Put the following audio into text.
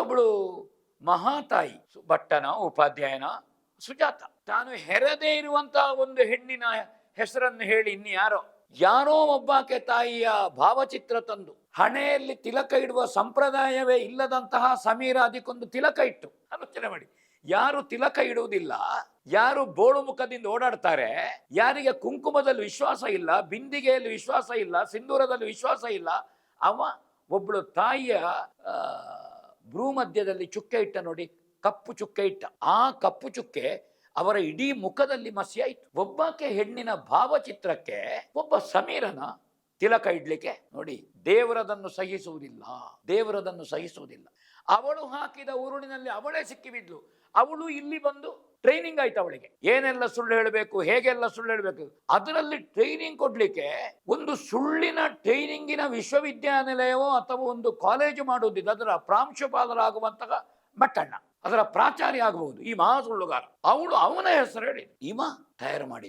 ಮತ್ತೊಬ್ಬಳು ಮಹಾತಾಯಿ. ಭಟ್ಟನ ಉಪಾಧ್ಯಾಯನ ಸುಜಾತ. ತಾನು ಹೆರದೇ ಇರುವಂತಹ ಒಂದು ಹೆಣ್ಣಿನ ಹೆಸರನ್ನು ಹೇಳಿ ಇನ್ನು ಯಾರೋ ಒಬ್ಬಾಕೆ ತಾಯಿಯ ಭಾವಚಿತ್ರ ತಂದು ಹಣೆಯಲ್ಲಿ ತಿಲಕ ಇಡುವ ಸಂಪ್ರದಾಯವೇ ಇಲ್ಲದಂತಹ ಸಮೀರ ಅದಕ್ಕೊಂದು ತಿಲಕ ಇಟ್ಟು. ಆಲೋಚನೆ ಮಾಡಿ. ಯಾರು ತಿಲಕ ಇಡುವುದಿಲ್ಲ, ಯಾರು ಬೋಳು ಮುಖದಿಂದ ಓಡಾಡ್ತಾರೆ, ಯಾರಿಗೆ ಕುಂಕುಮದಲ್ಲಿ ವಿಶ್ವಾಸ ಇಲ್ಲ, ಬಿಂದಿಗೆಯಲ್ಲಿ ವಿಶ್ವಾಸ ಇಲ್ಲ, ಸಿಂಧೂರದಲ್ಲಿ ವಿಶ್ವಾಸ ಇಲ್ಲ, ಅವ ಒಬ್ಬಳು ತಾಯಿಯ ಭ್ರೂ ಮಧ್ಯದಲ್ಲಿ ಚುಕ್ಕೆ ಇಟ್ಟ ನೋಡಿ, ಕಪ್ಪು ಚುಕ್ಕೆ ಇಟ್ಟ. ಆ ಕಪ್ಪು ಚುಕ್ಕೆ ಅವರ ಇಡೀ ಮುಖದಲ್ಲಿ ಮಸಿಯಾಯಿತು ಒಬ್ಬಾಕೆ ಹೆಣ್ಣಿನ ಭಾವಚಿತ್ರಕ್ಕೆ ಒಬ್ಬ ಸಮೀರನ ತಿಲಕ ಇಡ್ಲಿಕ್ಕೆ ನೋಡಿ, ದೇವರದನ್ನು ಸಹಿಸುವುದಿಲ್ಲ ದೇವರದನ್ನು ಸಹಿಸುವುದಿಲ್ಲ. ಅವಳು ಹಾಕಿದ ಉರುಳಿನಲ್ಲಿ ಅವಳೇ ಸಿಕ್ಕಿಬಿದ್ಲು. ಅವಳು ಇಲ್ಲಿ ಬಂದು ಟ್ರೈನಿಂಗ್ ಆಯ್ತು ಅವಳಿಗೆ. ಏನೆಲ್ಲ ಸುಳ್ಳು ಹೇಳಬೇಕು, ಹೇಗೆಲ್ಲ ಸುಳ್ಳು ಹೇಳಬೇಕು? ಅದರಲ್ಲಿ ಟ್ರೈನಿಂಗ್ ಕೊಡ್ಲಿಕ್ಕೆ ಒಂದು ಸುಳ್ಳಿನ ಟ್ರೈನಿಂಗಿನ ವಿಶ್ವವಿದ್ಯಾನಿಲಯವೋ ಅಥವಾ ಒಂದು ಕಾಲೇಜು ಮಾಡುವುದಿಲ್ಲ, ಅದರ ಪ್ರಾಂಶುಪಾಲರಾಗುವಂತಹ ಮಟ್ಟಣ್ಣ, ಅದರ ಪ್ರಾಚಾರ್ಯ ಆಗಬಹುದು. ಈ ಮಹಾ ಸುಳ್ಳುಗಾರ ಅವಳು ಅವನ ಹೆಸರು ಹೇಳಿ ಇವ ತಯಾರು ಮಾಡಿದ್ದು.